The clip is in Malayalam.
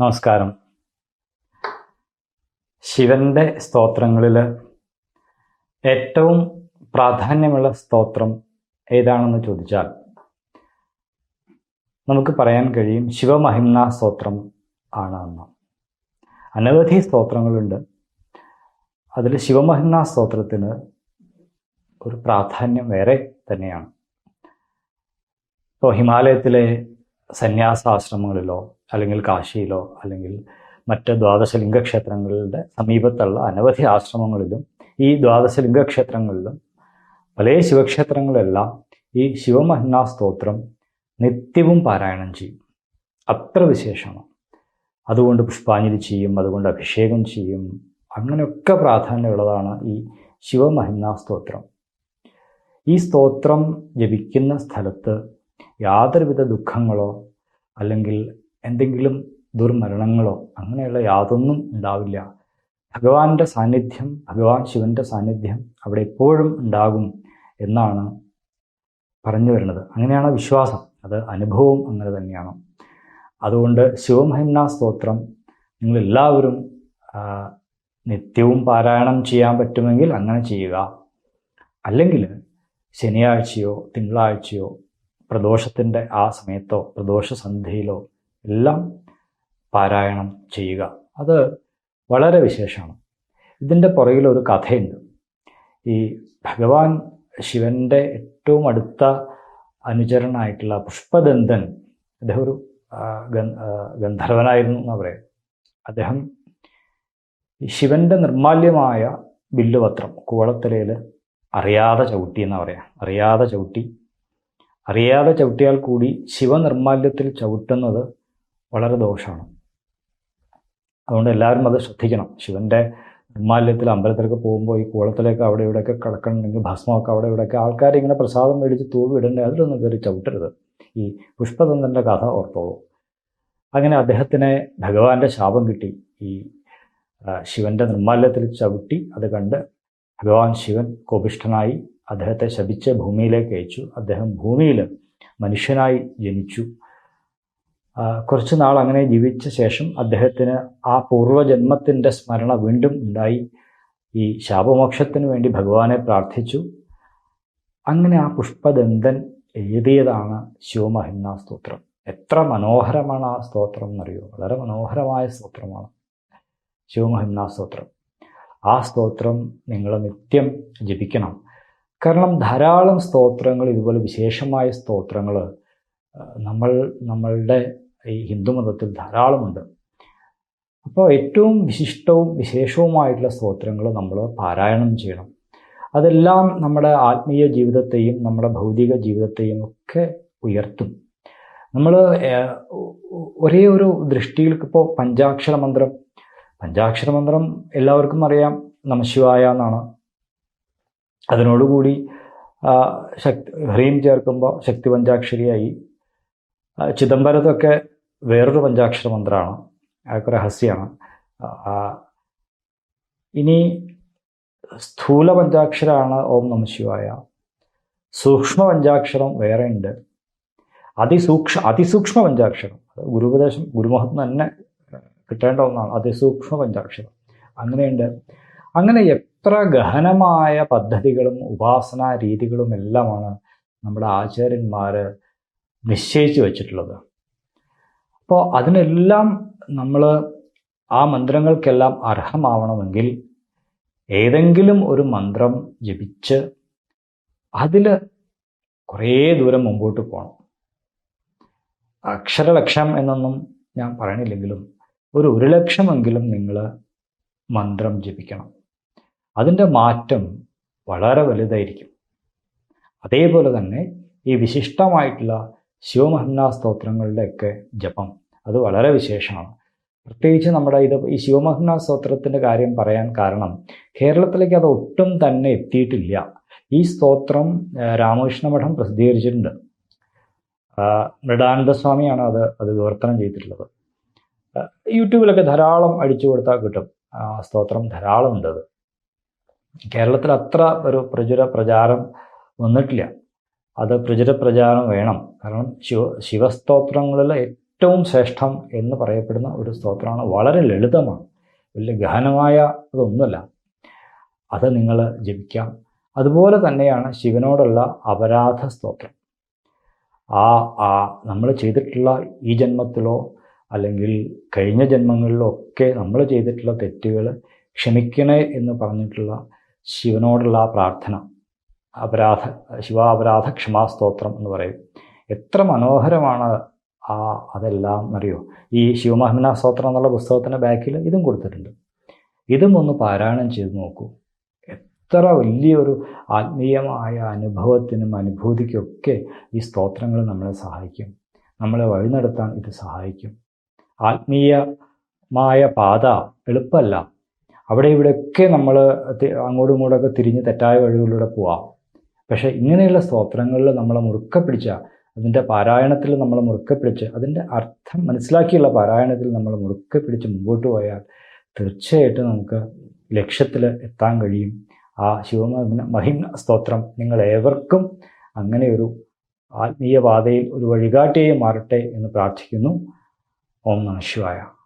നമസ്കാരം. ശിവന്റെ സ്തോത്രങ്ങളിൽ ഏറ്റവും പ്രാധാന്യമുള്ള സ്തോത്രം ഏതാണെന്ന് ചോദിച്ചാൽ നമുക്ക് പറയാൻ കഴിയും ശിവമഹിംന സ്തോത്രം ആണ് എന്ന് അനവധി സ്തോത്രങ്ങളുണ്ട്. അതിൽ ശിവമഹിംന സ്തോത്രത്തിന് ഒരു പ്രാധാന്യം വേറെ തന്നെയാണ്. ഇപ്പോൾ ഹിമാലയത്തിലെ സന്യാസാശ്രമങ്ങളിലോ അല്ലെങ്കിൽ കാശിയിലോ അല്ലെങ്കിൽ മറ്റ് ദ്വാദശ ലിംഗക്ഷേത്രങ്ങളുടെ സമീപത്തുള്ള അനവധി ആശ്രമങ്ങളിലും ഈ ദ്വാദശ ലിംഗക്ഷേത്രങ്ങളിലും പല ശിവക്ഷേത്രങ്ങളെല്ലാം ഈ ശിവമഹിനാ സ്തോത്രം നിത്യവും പാരായണം ചെയ്യും. അത്ര വിശേഷമാണ്. അതുകൊണ്ട് പുഷ്പാഞ്ജലി ചെയ്യും അതുകൊണ്ട് അഭിഷേകം ചെയ്യും. അങ്ങനെയൊക്കെ പ്രാധാന്യമുള്ളതാണ് ഈ ശിവമഹിനാ സ്തോത്രം ഈ സ്തോത്രം ജപിക്കുന്ന സ്ഥലത്ത് യാതൊരുവിധ ദുഃഖങ്ങളോ അല്ലെങ്കിൽ എന്തെങ്കിലും ദുർമരണങ്ങളോ അങ്ങനെയുള്ള യാതൊന്നും ഉണ്ടാവില്ല. ഭഗവാന്റെ സാന്നിധ്യം ഭഗവാൻ ശിവന്റെ സാന്നിധ്യം അവിടെ എപ്പോഴും ഉണ്ടാകും എന്നാണ് പറഞ്ഞു വരുന്നത്. അങ്ങനെയാണ് വിശ്വാസം. അത് അനുഭവം അങ്ങനെ തന്നെയാണ്. അതുകൊണ്ട് ശിവമഹിമ സ്തോത്രം. നിങ്ങളെല്ലാവരും നിത്യവും പാരായണം ചെയ്യാൻ പറ്റുമെങ്കിൽ അങ്ങനെ ചെയ്യുക. അല്ലെങ്കിൽ ശനിയാഴ്ചയോ തിങ്കളാഴ്ചയോ പ്രദോഷത്തിന്റെ ആ സമയത്തോ പ്രദോഷ സന്ധ്യയിലോ എല്ലാം പാരായണം ചെയ്യുക. അത് വളരെ വിശേഷമാണ്. ഇതിന്റെ പുറകിൽ ഒരു കഥയുണ്ട്. ഈ ഭഗവാൻ ശിവന്റെ ഏറ്റവും അടുത്ത അനുചരനായിട്ടുള്ള പുഷ്പദന്തൻ അദ്ദേഹം ഒരു ഗന്ധർവനായിരുന്നു എന്ന് പറയാം അദ്ദേഹം ശിവന്റെ നിർമാല്യമായ ബില്ലുപത്രം കൂവളത്തലയിൽ അറിയാതെ ചവിട്ടി എന്ന് പറയാം അറിയാതെ ചവിട്ടി. അറിയാതെ ചവിട്ടിയാൽ കൂടി ശിവനിർമാല്യത്തിൽ ചവിട്ടുന്നത് വളരെ ദോഷമാണ്. അതുകൊണ്ട് എല്ലാവരും അത് ശ്രദ്ധിക്കണം. ശിവന്റെ നിർമാല്യത്തിൽ അമ്പലത്തിലൊക്കെ പോകുമ്പോൾ ഈ കുളത്തിലേക്ക് അവിടെ ഇവിടെയൊക്കെ കിടക്കണമെങ്കിൽ ഭസ്മമൊക്കെ അവിടെ ഇവിടെയൊക്കെ ആൾക്കാർ ഇങ്ങനെ പ്രസാദം മേടിച്ച് തൂവി ഇടേണ്ടത് അതിലൊന്നും കയറി ചവിട്ടരുത്. ഈ പുഷ്പതന്ത്രന്റെ കഥ ഓർത്തോളൂ. അങ്ങനെ അദ്ദേഹത്തിന് ഭഗവാന്റെ ശാപം കിട്ടി. ഈ ശിവന്റെ നിർമാല്യത്തിൽ ചവിട്ടി അത് കണ്ട് ഭഗവാൻ ശിവൻ കോപിഷ്ഠനായി അദ്ദേഹത്തെ ശപിച്ച് ഭൂമിയിലേക്ക് അയച്ചു. അദ്ദേഹം ഭൂമിയിൽ മനുഷ്യനായി ജനിച്ചു. കുറച്ചു നാൾ അങ്ങനെ ജീവിച്ച ശേഷം അദ്ദേഹത്തിന് ആ പൂർവജന്മത്തിന്റെ സ്മരണ വീണ്ടും ഉണ്ടായി. ഈ ശാപമോക്ഷത്തിന് വേണ്ടി ഭഗവാനെ പ്രാർത്ഥിച്ചു. അങ്ങനെ ആ പുഷ്പദന്തൻ എഴുതിയതാണ് ശിവമഹിന്ന സ്തോത്രം. എത്ര മനോഹരമാണ് ആ സ്തോത്രം എന്നറിയോ? വളരെ മനോഹരമായ സ്തോത്രമാണ് ശിവമഹിന്ന സ്തോത്രം. ആ സ്തോത്രം നിങ്ങൾ നിത്യം ജപിക്കണം. കാരണം ധാരാളം സ്തോത്രങ്ങൾ ഇതുപോലെ വിശേഷമായ സ്തോത്രങ്ങൾ നമ്മൾ നമ്മളുടെ ഈ ഹിന്ദുമതത്തിൽ ധാരാളമുണ്ട്. അപ്പോൾ ഏറ്റവും വിശിഷ്ടവും വിശേഷവുമായിട്ടുള്ള സ്തോത്രങ്ങൾ നമ്മൾ പാരായണം ചെയ്യണം. അതെല്ലാം നമ്മുടെ ആത്മീയ ജീവിതത്തെയും നമ്മുടെ ഭൗതിക ജീവിതത്തെയും ഒക്കെ ഉയർത്തും. നമ്മൾ ഒരേ ഒരു ദൃഷ്ടിയിൽ ഇപ്പോൾ പഞ്ചാക്ഷര മന്ത്രം. പഞ്ചാക്ഷര മന്ത്രം എല്ലാവർക്കും അറിയാം. നമശിവായ എന്നാണ്. അതിനോടുകൂടി ശക്തി ഹ്രീം ചേർക്കുമ്പോൾ ശക്തി പഞ്ചാക്ഷരിയായി ചിദംബരത്തൊക്കെ വേറൊരു പഞ്ചാക്ഷര മന്ത്രമാണ് അതൊക്കെ രഹസ്യമാണ് ഇനി സ്ഥൂല പഞ്ചാക്ഷരമാണ് ഓം നമ ശിവായ. സൂക്ഷ്മ പഞ്ചാക്ഷരം വേറെ ഉണ്ട് അതിസൂക്ഷ്മ അതിസൂക്ഷ്മ പഞ്ചാക്ഷരം ഗുരുപദേശം ഗുരുമഹത്വം തന്നെ കിട്ടേണ്ട ഒന്നാണ്. അതിസൂക്ഷ്മ പഞ്ചാക്ഷരം. അങ്ങനെയുണ്ട്. അങ്ങനെ എത്ര ഗഹനമായ പദ്ധതികളും ഉപാസനാ രീതികളും എല്ലാമാണ് നമ്മുടെ ആചാര്യന്മാർ നിശ്ചയിച്ചു വെച്ചിട്ടുള്ളത്. അപ്പോൾ അതിനെല്ലാം നമ്മൾ ആ മന്ത്രങ്ങൾക്കെല്ലാം അർഹമാവണമെങ്കിൽ ഏതെങ്കിലും ഒരു മന്ത്രം ജപിച്ച് അതിൽ കുറേ ദൂരം മുമ്പോട്ട് പോകണം അക്ഷരലക്ഷം എന്നൊന്നും ഞാൻ പറയണില്ലെങ്കിലും ഒരു ഒരു ലക്ഷമെങ്കിലും നിങ്ങൾ മന്ത്രം ജപിക്കണം. അതിന്റെ മാറ്റം വളരെ വലുതായിരിക്കും. അതേപോലെ തന്നെ ഈ വിശിഷ്ടമായിട്ടുള്ള ശിവമഹിമ സ്തോത്രങ്ങളുടെയൊക്കെ ജപം. അത് വളരെ വിശേഷമാണ്. പ്രത്യേകിച്ച് നമ്മുടെ ഇത് ഈ ശിവമഹിമാ സ്തോത്രത്തിന്റെ കാര്യം പറയാൻ കാരണം കേരളത്തിലേക്ക് അത് ഒട്ടും തന്നെ എത്തിയിട്ടില്ല. ഈ സ്തോത്രം രാമകൃഷ്ണ മഠം പ്രസിദ്ധീകരിച്ചിട്ടുണ്ട്. മൃഡാനന്ദ സ്വാമിയാണ് അത് അത് വിവർത്തനം ചെയ്തിട്ടുള്ളത്. യൂട്യൂബിലൊക്കെ ധാരാളം അടിച്ചു കൊടുത്താൽ കിട്ടും. സ്തോത്രം ധാരാളം ഉണ്ട് അത്. കേരളത്തിൽ അത്ര ഒരു പ്രചുര പ്രചാരം വന്നിട്ടില്ല. അത് പ്രചുര പ്രചാരം വേണം. കാരണം ശിവ ശിവസ്തോത്രങ്ങളിൽ ഏറ്റവും ശ്രേഷ്ഠം എന്ന് പറയപ്പെടുന്ന ഒരു സ്തോത്രമാണ്. വളരെ ലളിതമാണ്. വലിയ ഗഹനമായ അതൊന്നുമല്ല. അത് നിങ്ങൾ ജപിക്കാം. അതുപോലെ തന്നെയാണ് ശിവനോടുള്ള അപരാധ സ്തോത്രം. ആ ആ നമ്മൾ ചെയ്തിട്ടുള്ള ഈ ജന്മത്തിലോ അല്ലെങ്കിൽ കഴിഞ്ഞ ജന്മങ്ങളിലോ ഒക്കെ നമ്മൾ ചെയ്തിട്ടുള്ള തെറ്റുകൾ ക്ഷമിക്കണേ എന്ന് പറഞ്ഞിട്ടുള്ള ശിവനോടുള്ള ആ പ്രാർത്ഥന. അപരാധ ശിവാപരാധ ക്ഷമാസ്തോത്രം എന്ന് പറയും. എത്ര മനോഹരമാണ് ആ അതെല്ലാം അറിയോ? ഈ ശിവമഹിമന സ്തോത്രം എന്നുള്ള പുസ്തകത്തിന്റെ ബാക്കിൽ ഇതും കൊടുത്തിട്ടുണ്ട്. ഇതും ഒന്ന് പാരായണം ചെയ്ത് നോക്കൂ. എത്ര വലിയൊരു ആത്മീയമായ അനുഭവത്തിനും അനുഭൂതിക്കൊക്കെ ഈ സ്തോത്രങ്ങൾ നമ്മളെ സഹായിക്കും. നമ്മളെ വഴി നടത്താൻ ഇത് സഹായിക്കും. ആത്മീയമായ പാത എളുപ്പമല്ല. അവിടെ ഇവിടെയൊക്കെ നമ്മൾ അങ്ങോട്ടും ഇങ്ങോട്ടൊക്കെ തിരിഞ്ഞ് തെറ്റായ വഴികളിലൂടെ പോവാം. പക്ഷേ ഇങ്ങനെയുള്ള സ്തോത്രങ്ങളിൽ നമ്മൾ മുറുക്കെ പിടിച്ച അതിന്റെ പാരായണത്തിൽ നമ്മൾ മുറുക്കെ പിടിച്ച് അതിന്റെ അർത്ഥം മനസ്സിലാക്കിയുള്ള പാരായണത്തിൽ നമ്മൾ മുറുക്കെ പിടിച്ച് മുമ്പോട്ട് പോയാൽ തീർച്ചയായിട്ടും നമുക്ക് ലക്ഷ്യത്തിൽ എത്താൻ കഴിയും. ആ ശിവമഹിമ മഹിമ സ്തോത്രം നിങ്ങൾ ഏവർക്കും അങ്ങനെയൊരു ആത്മീയപാതയിൽ ആത്മീയ പാതയിൽ ഒരു വഴികാട്ടിയായി മാറട്ടെ എന്ന് പ്രാർത്ഥിക്കുന്നു. ഓം നമ ശിവായ.